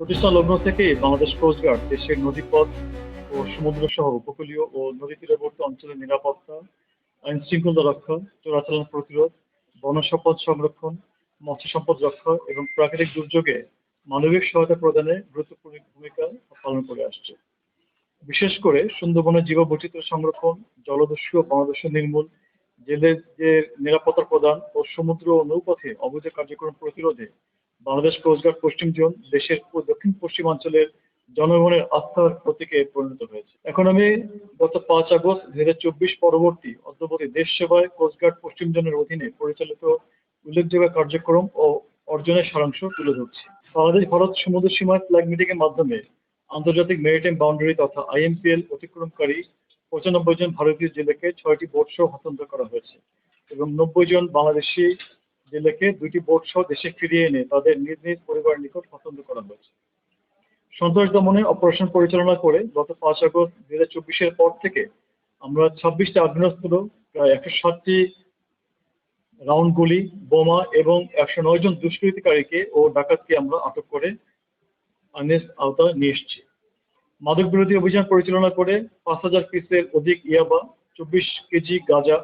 প্রতিষ্ঠা লগ্ন থেকে বাংলাদেশ কোস্টগার্ড দেশের নদীপথ ও সমুদ্র সহ উপকূলীয় ও নদী তীরবর্তী অঞ্চলের নিরাপত্তা, আইন শৃঙ্খলা রক্ষা, চোরাচালান প্রতিরোধ বন সম্পদ সংরক্ষণ মৎস্য সম্পদ রক্ষা এবং প্রাকৃতিক দুর্যোগে মানবিক সহায়তা প্রদানে গুরুত্বপূর্ণ ভূমিকা পালন করে আসছে। বিশেষ করে সুন্দরবনের জীববৈচিত্র্য সংরক্ষণ, জলদস্যু ও নির্মূল, জেলেদের নিরাপত্তা প্রদান ও সমুদ্র ও নৌপথে অবৈধ কার্যক্রম প্রতিরোধে বাংলাদেশ কোস্টগার্ড পশ্চিম জোন দেশের দক্ষিণ পশ্চিমাঞ্চলের জনগণের আস্থার প্রতীকে পরিণত হয়েছে। এখন আমি গত পাঁচ আগস্ট দুই হাজার চব্বিশ পরবর্তী অদ্যবধি দেশ সেবায় কোস্টগার্ড পশ্চিম জোনের অধীনে পরিচালিত উল্লেখযোগ্য কার্যক্রম ও অর্জনের সারাংশ তুলে ধরছি। বাংলাদেশ ভারত সমুদ্র সীমায় ফ্ল্যাগ মিটিং এর মাধ্যমে আন্তর্জাতিক মেরিটাইম বাউন্ডারি তথা আইএমপিএল অতিক্রমকারী পঁচানব্বই জন ভারতীয় জেলেকে ছয়টি সহ হস্তান্তর করা হয়েছে এবং নব্বই জন বাংলাদেশি জেলেকে দুইটি বোট সহ দেশে ফিরিয়ে এনে তাদের নিজ নিজ পরিবারের নিকট হস্তান্তর করা হয়েছে। সন্ত্রাস দমনে অপারেশন পরিচালনা করে গত পাঁচ আগস্ট দুই হাজার চব্বিশের পর থেকে আমরা ছাব্বিশটা আগ্নেয়াস্ত্র, প্রায় একশো ষাটটি রাউন্ড গুলি, বোমা এবং একশো নয় জন দুষ্কৃতিকারীকে ও ডাকাতকে আমরা আটক করে আইনের আওতায় নিয়ে এসেছি। মাদক বিরোধী অভিযান পরিচালনা করে পাঁচ হাজার পিসের অধিক ইয়াবা, চব্বিশ কেজি গাঁজা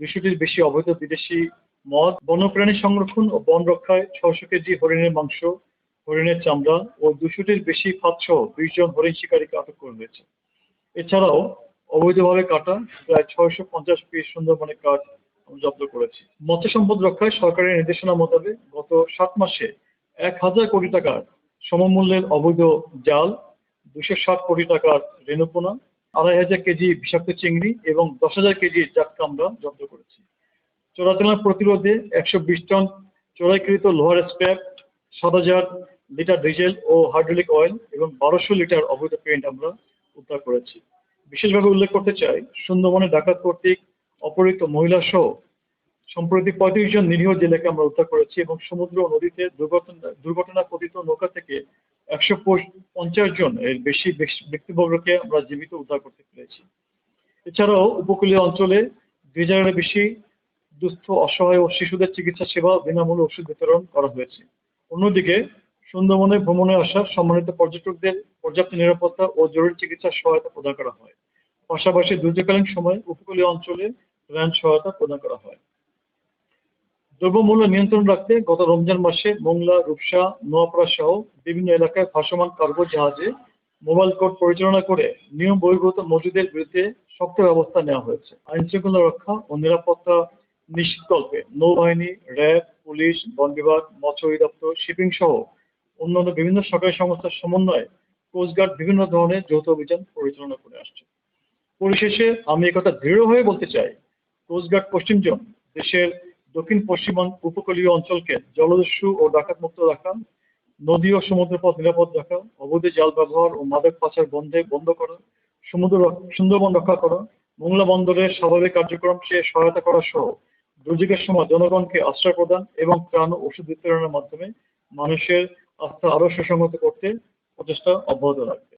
দুশোটির বেশি অবৈধ বিদেশি মদ, বন্যপ্রাণী সংরক্ষণ ও বন রক্ষায় ছশো কেজি হরিণের মাংস, হরিণের চামড়া ও দুশোটির বেশি ফাঁদসহ বিশ জন হরিণ শিকারীকে আটক করা হয়েছে। এছাড়াও অবৈধভাবে কাটা প্রায় ছয়শো পঞ্চাশ পিস সুন্দরবনে কাঠ জব্দ করেছি। মৎস্য সম্পদ রক্ষায় সরকারের নির্দেশনা মোতাবেক গত সাত মাসে এক হাজার কোটি টাকার সমমূল্যের অবৈধ জাল, দুশো ষাট কোটি টাকার রেণুপোনা, আড়াই হাজার কেজি বিষাক্ত চিংড়ি এবং দশ হাজার কেজি জাটকা আমরা জব্দ করেছি। চোরাচালান প্রতিরোধে একশো বিশ টন চোরাইকৃত লোহার স্ক্র্যাপ সাত হাজার লিটার ডিজেল ও হাইড্রোলিক অয়েল এবং বারোশো লিটার অবৈধ পেন্ট আমরা উদ্ধার করেছি। বিশেষভাবে উল্লেখ করতে চাই সুন্দরবনে ডাকাত কর্তৃক অপহৃত মহিলা সহ সম্প্রতি পঁয়ত্রিশ জন নিরীহ জেলেকে আমরা উদ্ধার করেছি এবং সমুদ্র নদীতে দুর্ঘটনা দুর্ঘটনা পতিত নৌকা থেকে একশো পঞ্চাশ জন এর বেশি বেশ- ব্যক্তিবর্গকে আমরা জীবিত উদ্ধার করতে পেরেছি। এছাড়াও উপকূলীয় অঞ্চলে দুই হাজারের বেশি দুস্থ, অসহায় ও শিশুদের চিকিৎসা সেবা বিনামূল্যে ওষুধ বিতরণ করা হয়েছে। অন্যদিকে, সুন্দরবনে ভ্রমণে আসা সম্মানিত পর্যটকদের পর্যাপ্ত নিরাপত্তা ও জরুরি চিকিৎসার সহায়তা প্রদান করা হয়। পাশাপাশি দুর্যোগকালীন সময় উপকূলীয় অঞ্চলে ত্রাণ সহায়তা প্রদান করা হয়। দ্রব্যমূল্য নিয়ন্ত্রণ রাখতে গত রমজান মাসে মোংলা, রূপসা, নোয়াপাড়া সহ বিভিন্ন এলাকায় ভাসমান কার্গো জাহাজে মোবাইল কোর্ট পরিচালনা করে নিয়ম বহির্ভূত মজুদের বিরুদ্ধে শক্ত ব্যবস্থা নেওয়া হয়েছে। আইন শৃঙ্খলা রক্ষা ও নিরাপত্তা নিশ্চিতকল্পে নৌবাহিনী, র্যাব, পুলিশ, বন বিভাগ, মৎস্য অধিদপ্তর, শিপিং সহ অন্যান্য বিভিন্ন সরকারি সংস্থার সমন্বয়ে কোস্টগার্ড বিভিন্ন ধরনের যৌথ অভিযান পরিচালনা করে আসছে। পরিশেষে আমি একথা দৃঢ় হয়ে বলতে চাই কোস্টগার্ড পশ্চিম জোন, দেশের দক্ষিণ পশ্চিমাঞ্চ উপকূলীয় অঞ্চলকে জলদস্যু ও ডাকাত মুক্ত রাখা, নদী ও সমুদ্রপথ নিরাপদ রাখা, অবৈধ জাল ব্যবহার ও মাদক পাচার বন্ধে বন্ধ করা, সমুদ্র সুন্দরবন রক্ষা করা, মোংলা বন্দরের স্বাভাবিক কার্যক্রম সে সহায়তা করা সহ দুর্যোগের সময় জনগণকে আশ্রয় প্রদান এবং ত্রাণ ওষুধ বিতরণের মাধ্যমে মানুষের আস্থা আরও সুসংহত করতে প্রচেষ্টা অব্যাহত রাখবে।